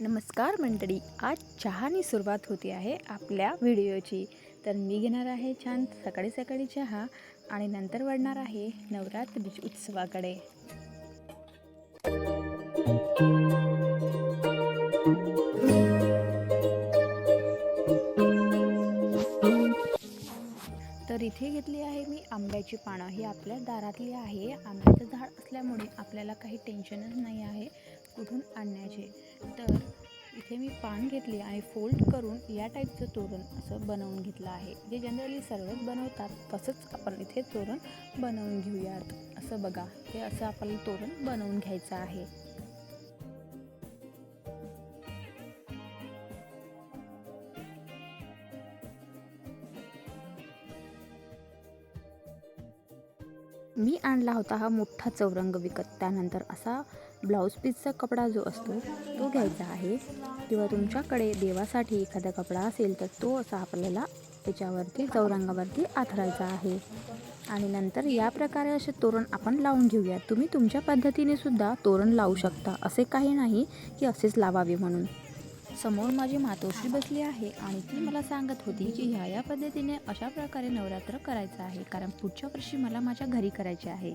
नमस्कार मंडळी आज चहानी सुरुवात होती आहे आपल्या व्हिडिओची. तर मी घेणार आहे छान सकाळी सकाळी चहा आणि नंतर वाढणार आहे नवरात्री उत्सवाकडे. आंब्याची पानं ही आपल्या दारातली आहे. आंब्याचं झाड असल्यामुळे आपल्याला काही टेन्शनच नाही आहे कुठून आणण्याचे तर इथे मी पान घेतली आणि फोल्ड करून या टाईपचं तोरण असं बनवून घेतलं आहे. जे जनरली सर्वच बनवतात तसंच आपण इथे तोरण बनवून घेऊयात. असं बघा हे असं आपल्याला तोरण बनवून घ्यायचं आहे. मी आणला होता हा मोठा चौरंग विकत. त्यानंतर असा ब्लाऊज पीसचा कपडा जो असतो तो घ्यायचा आहे. किंवा तुमच्याकडे देवासाठी एखादा कपडा असेल तर तो असा आपल्याला त्याच्यावरती चौरंगावरती आथरायचा आहे. आणि नंतर या प्रकारे असे तोरण आपण लावून घेऊया. तुम्ही तुमच्या पद्धतीने सुद्धा तोरण लावू शकता. असे काही नाही की असेच लावावे म्हणून. समोर माझी मातोश्री बसली आहे आणि ती मला सांगत होती की ह्या या पद्धतीने अशा प्रकारे नवरात्र करायचं आहे कारण पुढच्या वर्षी मला माझ्या घरी करायचे आहे.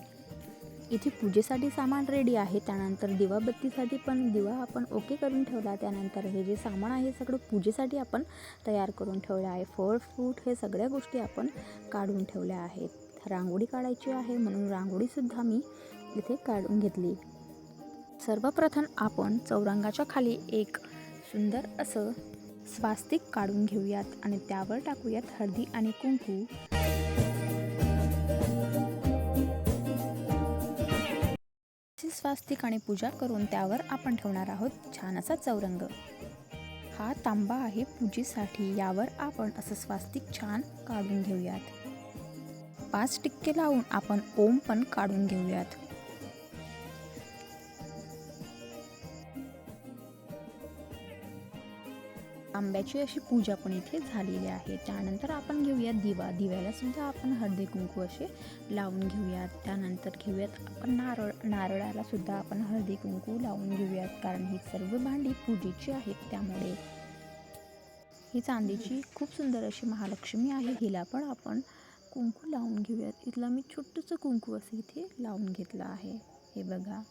इथे पूजेसाठी सामान रेडी आहे त्यानंतर दिवाबत्तीसाठी पण दिवा आपण ओके करून ठेवला त्यानंतर हे जे सामान आहे सगळं पूजेसाठी आपण तयार करून ठेवलं आहे. फळ फ्रूट हे सगळ्या गोष्टी आपण काढून ठेवल्या आहेत. रांगोळी काढायची आहे म्हणून रांगोळीसुद्धा मी इथे काढून घेतली. सर्वप्रथम आपण चौरंगाच्या खाली एक सुंदर असं स्वास्तिक काढून घेऊयात आणि त्यावर टाकूयात हळदी आणि कुंकू. स्वास्तिक आणि पूजा करून त्यावर आपण ठेवणार आहोत छान असा चौरंग. हा तांबा आहे पूजेसाठी यावर आपण असं स्वास्तिक छान काढून घेऊयात. पाच टिक्के लावून आपण ओम पण काढून घेऊयात. आंब्याची अशी पूजा पण इथे झालेली आहे. त्यानंतर आपण घेऊयात दिवा. दिव्याला सुद्धा आपण हळदी कुंकू असे लावून घेऊयात. त्यानंतर घेऊयात आपण नारळ. नारळाला सुद्धा आपण हळदी कुंकू लावून घेऊयात कारण ही सर्व भांडी पूजेची आहेत त्यामुळे. ही चांदीची खूप सुंदर अशी महालक्ष्मी आहे. हिला पण आपण कुंकू लावून घेऊयात. इथला मी छोटंसं कुंकू असं इथे लावून घेतलं आहे. हे बघा.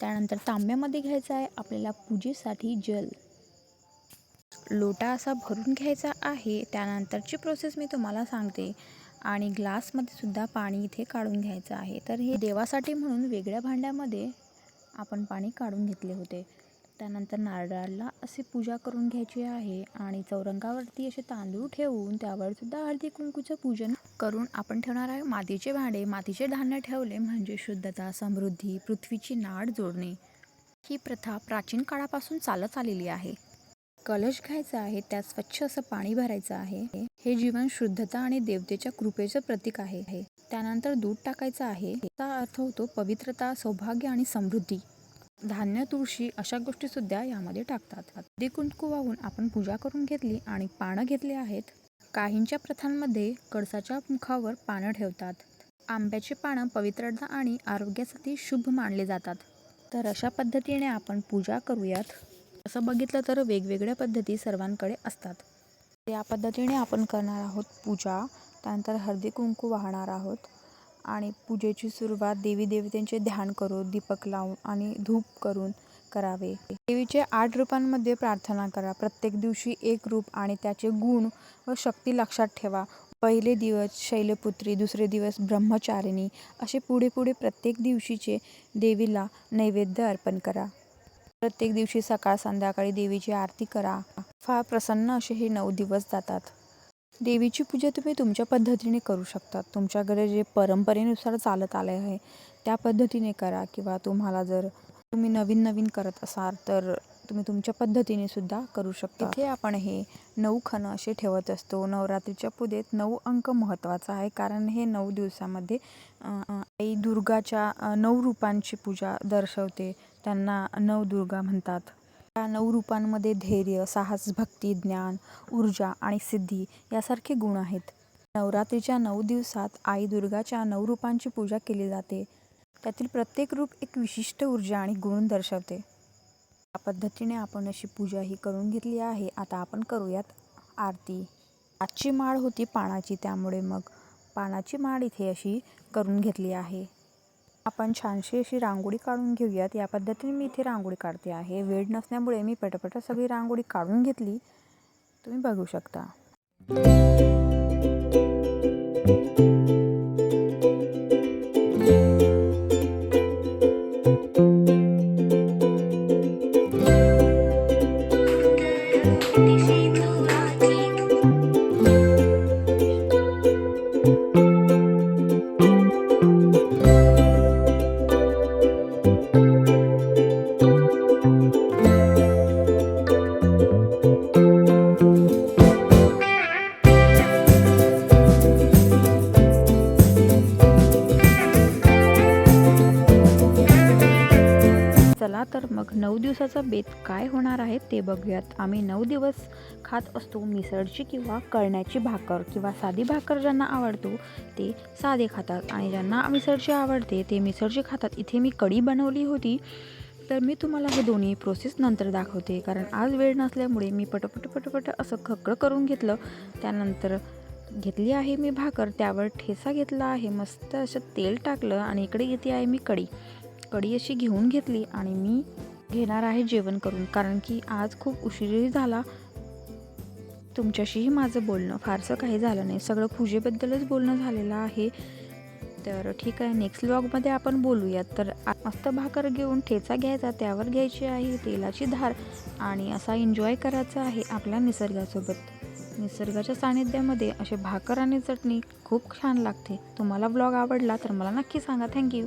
त्यानंतर तांब्यामध्ये घ्यायचं आहे. आपल्याला पूजेसाठी जल. लोटा असा भरून घ्यायचा आहे त्यानंतरची प्रोसेस मी तुम्हाला सांगते. आणि ग्लासमध्ये सुद्धा पाणी इथे काढून घ्यायचं आहे. तर हे देवासाठी म्हणून वेगळ्या भांड्यामध्ये आपण पाणी काढून घेतले होते. त्यानंतर नारळाला अशी पूजा करून घ्यायची आहे आणि चौरंगावरती असे तांदूळ ठेवून त्यावर सुद्धा हळदी कुंकूचं पूजन करून आपण ठेवणार आहे. मातीचे भांडे मातीचे धान्य ठेवले म्हणजे शुद्धता समृद्धी पृथ्वीची नाड जोडणे ही प्रथा प्राचीन काळापासून चालत आलेली आहे. कलश घ्यायचा आहे त्यात स्वच्छ असं पाणी भरायचं आहे. हे जीवन शुद्धता आणि देवतेच्या कृपेचं प्रतीक आहे. त्यानंतर दूध टाकायचं आहे. याचा अर्थ होतो पवित्रता सौभाग्य आणि समृद्धी. धान्य तुळशी अशा गोष्टी सुद्धा यामध्ये टाकतात. हळदी कुंकू वाहून आपण पूजा करून घेतली आणि पानं घेतली आहेत. काहींच्या प्रथांमध्ये कळसाच्या मुखावर पानं ठेवतात. आंब्याची पानं पवित्रता आणि आरोग्यासाठी शुभ मानले जातात. तर अशा पद्धतीने आपण पूजा करूयात. असं बघितलं तर वेगवेगळ्या पद्धती सर्वांकडे असतात. या पद्धतीने आपण करणार आहोत पूजा त्यानंतर हळदी कुंकू वाहणार आहोत आणि पूजेची सुरुवात देवी देवतेंचे ध्यान करून दीपक लावून आणि धूप करून करावे. देवीचे आठ रूपांमध्ये प्रार्थना करा. प्रत्येक दिवशी एक रूप आणि त्याचे गुण व शक्ती लक्षात ठेवा. पहिले दिवस शैलपुत्री दुसरे दिवस ब्रह्मचारिणी असे पुढे पुढे प्रत्येक दिवशीचे देवीला नैवेद्य अर्पण करा. प्रत्येक दिवशी सकाळ संध्याकाळी देवीची आरती करा. फार प्रसन्न असे हे नऊ दिवस जातात. देवीची पूजा तुम्ही तुमच्या पद्धतीने करू शकता. तुमच्याकडे जे परंपरेनुसार चालत आले आहे त्या पद्धतीने करा. किंवा तुम्हाला जर तुम्ही नवीन नवीन करत असाल तर तुम्ही तुमच्या पद्धतीने सुद्धा करू शकता. इथे आपण हे नऊ खण असे ठेवत असतो. नवरात्रीच्या पूजेत नऊ अंक महत्त्वाचा आहे. कारण हे नऊ दिवसामध्ये आई दुर्गाच्या नऊ रूपांची पूजा दर्शवते. त्यांना नवदुर्गा म्हणतात. या नऊ रूपांमध्ये धैर्य साहस भक्ती ज्ञान ऊर्जा आणि सिद्धी यासारखे गुण आहेत. नवरात्रीच्या नऊ दिवसात आई दुर्गाच्या नऊ रूपांची पूजा केली जाते. त्यातील प्रत्येक रूप एक विशिष्ट ऊर्जा आणि गुण दर्शवते. या पद्धतीने आपण अशी पूजा ही करून घेतली आहे. आता आपण करूयात आरती. आजची माळ होती पानाची त्यामुळे मग पानाची माळ इथे अशी करून घेतली आहे. आपण छानशी अशी रांगोळी काढून घेऊयात. या पद्धतीने मी इथे रांगोळी काढते आहे. वेळ नसल्यामुळे मी पटापटा सगळी रांगोळी काढून घेतली. तुम्ही बघू शकता. मग नऊ दिवसाचा बेत काय होणार आहे ते बघूयात. आम्ही नऊ दिवस खात असतो मिसळची किंवा कळण्याची भाकर किंवा साधी भाकर ज्यांना आवडतो ते साधे खातात. आणि ज्यांना मिसळची आवडते ते मिसळची खातात. इथे मी कढी बनवली होती. तर मी तुम्हाला हे दोन्ही प्रोसेस नंतर दाखवते. कारण आज वेळ नसल्यामुळे मी पटपट पटपट असं खकडं करून घेतलं. त्यानंतर घेतली आहे मी भाकर. त्यावर ठेचा घेतला आहे. मस्त असं तेल टाकलं आणि इकडे घेते आहे मी कढी. कढी अशी घेऊन घेतली आणि मी घेणार आहे जेवण करून. कारण की आज खूप उशीरही झाला. तुमच्याशीही माझं बोलणं फारसं काही झालं नाही. सगळं पूजेबद्दलच बोलणं झालेलं आहे. तर ठीक आहे नेक्स्ट व्लॉगमध्ये आपण बोलूयात. तर मस्त भाकर घेऊन ठेचा घ्यायचा त्यावर घ्यायची आहे तेलाची धार आणि असा एन्जॉय करायचा आहे आपल्या निसर्गासोबत. निसर्गाच्या सानिध्यामध्ये असे भाकर आणि चटणी खूप छान लागते. तुम्हाला ब्लॉग आवडला तर मला नक्की सांगा. थँक्यू